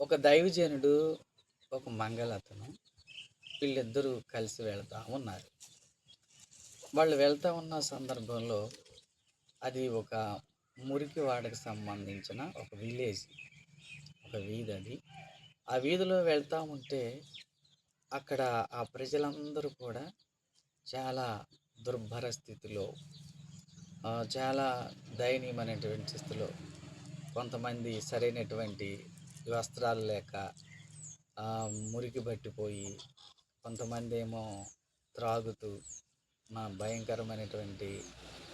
ఒక దైవజనుడు ఒక మంగళతను వీళ్ళిద్దరూ కలిసి వెళ్తా ఉన్నారు. వాళ్ళు వెళ్తా ఉన్న సందర్భంలో అది ఒక మురికి వాడకు సంబంధించిన ఒక విలేజ్ ఒక వీధి అది. ఆ వీధిలో వెళ్తూ ఉంటే అక్కడ ఆ ప్రజలందరూ కూడా చాలా దుర్భర స్థితిలో చాలా దయనీయమైనటువంటి స్థితిలో కొంతమంది సరైనటువంటి వస్త్రాలు లేక మురికి పట్టిపోయి కొంతమంది ఏమో త్రాగుతూ మా భయంకరమైనటువంటి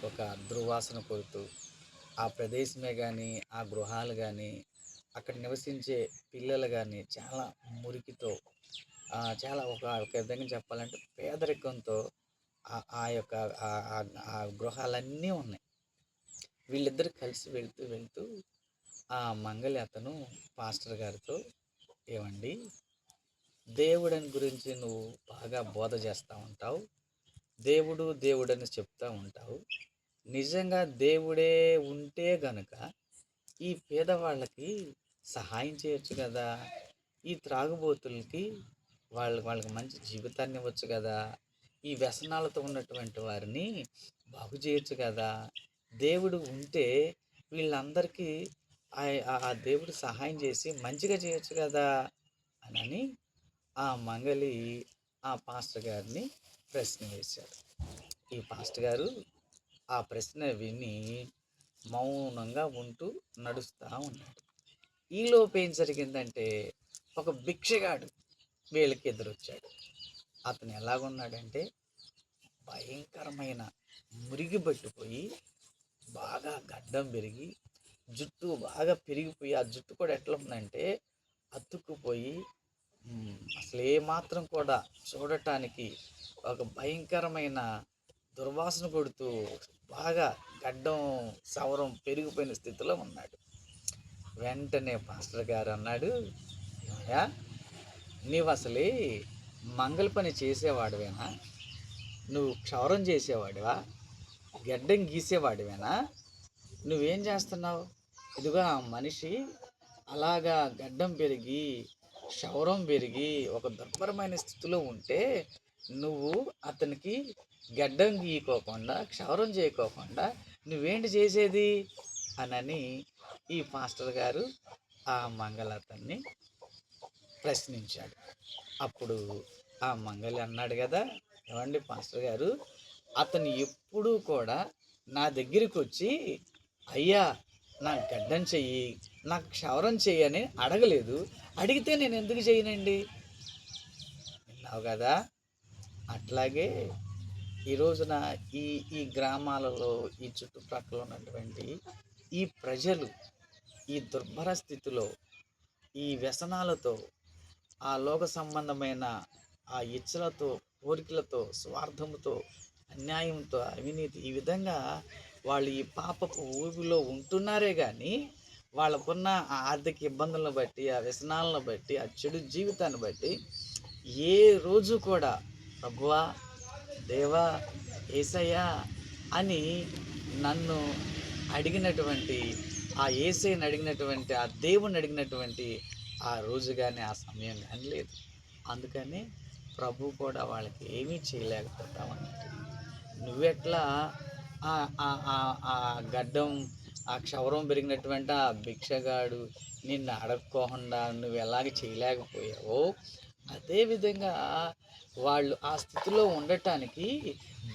ఒక దుర్వాసన కొడుతూ ఆ ప్రదేశమే కానీ ఆ గృహాలు కానీ అక్కడ నివసించే పిల్లలు కానీ చాలా మురికితో చాలా ఒక విధంగా చెప్పాలంటే పేదరికంతో ఆ- యొక్క ఆ- ఆ గృహాలన్నీ ఉన్నాయి. వీళ్ళిద్దరు కలిసి వెళ్తూ వెళ్తూ ఆ మంగళి అతను పాస్టర్ గారితో ఏమండి దేవుడని గురించి నువ్వు బాగా బోధ చేస్తూ ఉంటావు దేవుడు దేవుడని చెప్తూ ఉంటావు. నిజంగా దేవుడే ఉంటే గనుక ఈ పేదవాళ్ళకి సహాయం చేయొచ్చు కదా ఈ త్రాగుబోతులకి వాళ్ళ వాళ్ళకి మంచి జీవితాన్ని ఇవ్వచ్చు కదా ఈ వ్యసనాలతో ఉన్నటువంటి వారిని బాగు చేయొచ్చు కదా. దేవుడు ఉంటే వీళ్ళందరికీ ఆ- ఆ దేవుడు సహాయం చేసి మంచిగా చేయొచ్చు కదా అని ఆ మంగలి ఆ పాస్టర్ గారిని ప్రశ్న వేశారు. ఈ పాస్టర్ గారు ఆ ప్రశ్న విని మౌనంగా ఉంటూ నడుస్తూ ఉన్నాడు ఈలోపు ఏం జరిగిందంటే ఒక భిక్షగాడు వీళ్ళకి ఎదురొచ్చాడు. అతను ఎలాగున్నాడంటే భయంకరమైన మురిగి పట్టిపోయి బాగా గడ్డం పెరిగి జుట్టు బాగా పెరిగిపోయి ఆ జుట్టు కూడా ఎట్లా ఉందంటే అతుక్కుపోయి అసలు ఏమాత్రం కూడా చూడటానికి ఒక భయంకరమైన దుర్వాసన కొడుతూ బాగా గడ్డం సవరం పెరిగిపోయిన స్థితిలో ఉన్నాడు. వెంటనే పాస్టర్ గారు అన్నాడు "ఏమయ్యా, నీవు అసలే మంగళ పని చేసేవాడివేనా? నువ్వు క్షౌరం చేసేవాడివా? గడ్డం గీసేవాడివేనా? నువ్వేం చేస్తున్నావు? ఇదిగో ఆ మనిషి అలాగా గడ్డం పెరిగి క్షౌరం పెరిగి ఒక దుర్భరమైన స్థితిలో ఉంటే నువ్వు అతనికి గడ్డం గీయకోకుండా క్షౌరం చేయకోకుండా నువ్వేంటి చేసేది? అనని ఈ పాస్టర్ గారు ఆ మంగళతన్ని ప్రశ్నించాడు. అప్పుడు ఆ మంగళి అన్నాడు కదా ఏమండి పాస్టర్ గారు అతను ఎప్పుడూ కూడా నా దగ్గరికి వచ్చి అయ్యా నా గడ్డం చెయ్యి నాకు క్షవరం చెయ్యి అని అడగలేదు. అడిగితే నేను ఎందుకు చేయనండి విన్నావు కదా? అట్లాగే ఈ రోజున ఈ ఈ గ్రామాలలో ఈ చుట్టుప్రక్కల ఉన్నటువంటి ఈ ప్రజలు ఈ దుర్భర స్థితిలో ఈ వ్యసనాలతో ఆ లోక సంబంధమైన ఆ ఇచ్చలతో కోరికలతో స్వార్థంతో అన్యాయంతో అవినీతి ఈ విధంగా వాళ్ళు ఈ పాపపు ఊరిలో ఉంటున్నారే కానీ వాళ్ళకున్న ఆ ఆర్థిక ఇబ్బందులను బట్టి ఆ వ్యసనాలను బట్టి ఆ చెడు జీవితాన్ని బట్టి ఏ రోజు కూడా ప్రభువా దేవా ఏసయ్యా అని నన్ను అడిగినటువంటి ఆ ఏసైని అడిగినటువంటి ఆ దేవుని అడిగినటువంటి ఆ రోజు కానీ ఆ సమయం కానీ లేదు. అందుకని ప్రభు కూడా వాళ్ళకి ఏమీ చేయలేకపోతామన్నట్టు. నువ్వెట్లా ఆ- గడ్డం ఆ క్షవరం పెరిగినటువంటి ఆ భిక్షగాడు నిన్ను అడగకోకుండా నువ్వు ఎలాగ చేయలేకపోయావో అదేవిధంగా వాళ్ళు ఆ స్థితిలో ఉండటానికి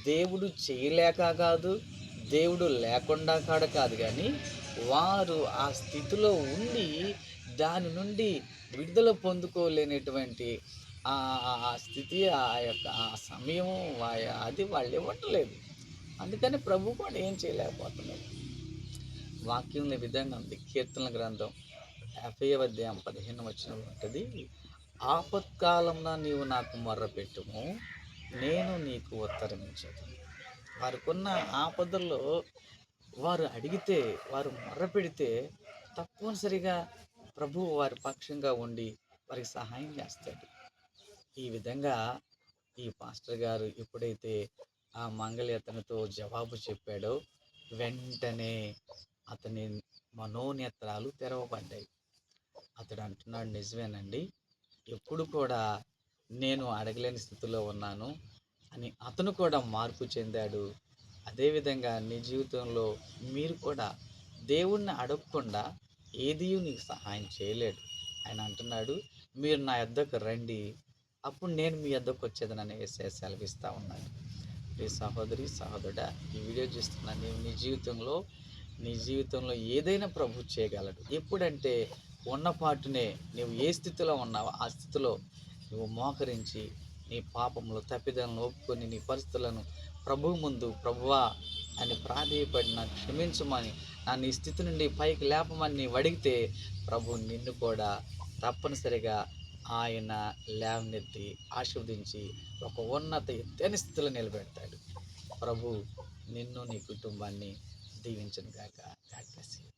దేవుడు చేయలేక కాదు దేవుడు లేకుండా కాడ కాదు కానీ వారు ఆ స్థితిలో ఉండి దాని నుండి విడుదల పొందుకోలేనటువంటి ఆ ఆ- స్థితి ఆ యొక్క ఆ సమయం అది వాళ్ళు ఇవ్వట్లేదు అందుకని ప్రభు కూడా ఏం చేయలేకపోతున్నాడు. వాక్యం విధంగా ఉంది. కీర్తనల గ్రంథం యాభై అధ్యాయం పదిహేను వచ్చిన ఉంటుంది. ఆపత్కాలంలో నీవు నాకు మొర్రపెట్టుము నేను నీకు ఉత్తరమించదు వారికున్న ఆపదల్లో వారు అడిగితే వారు మొర్రపెడితే తప్పనిసరిగా ప్రభు వారి పక్షంగా ఉండి వారికి సహాయం చేస్తాడు. ఈ విధంగా ఈ పాస్టర్ గారు ఎప్పుడైతే ఆ మంగలి అతనితో జవాబు చెప్పాడో. వెంటనే అతని మనోనేత్రాలు తెరవబడ్డాయి. అతడు అంటున్నాడు నిజమేనండి. ఎప్పుడు కూడా నేను అడగలేని స్థితిలో ఉన్నాను అని అతను కూడా మార్పు చెందాడు. అదేవిధంగా నీ జీవితంలో మీరు కూడా దేవుణ్ణి అడగకుండా ఏది నీకు సహాయం చేయలేడు. ఆయన అంటున్నాడు మీరు నా యొద్దకు రండి. అప్పుడు నేను మీ యొద్దకు వచ్చేదనని వేసే సెలవిస్తూ ఉన్నాను ప్రియ సహోదరి సహోదరుడ ఈ వీడియో చూస్తున్నా నీవు నీ జీవితంలో నీ జీవితంలో ఏదైనా ప్రభు చేయగలడు. ఎప్పుడంటే ఉన్నపాటునే నీవు ఏ స్థితిలో ఉన్నావో ఆ స్థితిలో నువ్వు మోకరించి నీ పాపములు తప్పిదలను ఒప్పుకొని నీ పరిస్థితులను ప్రభు ముందు ప్రభువా అని ప్రాధేయపడిన క్షమించమని నా నీ స్థితి నుండి పైకి లేపమని నీవు అడిగితే ప్రభు నిన్ను కూడా తప్పనిసరిగా ఆయన లేవనెత్తి ఆశీర్వదించి ఒక ఉన్నత ఎత్తైన స్థితిలో నిలబెడతాడు. ప్రభు నిన్ను నీ కుటుంబాన్ని దీవించను గాక. God bless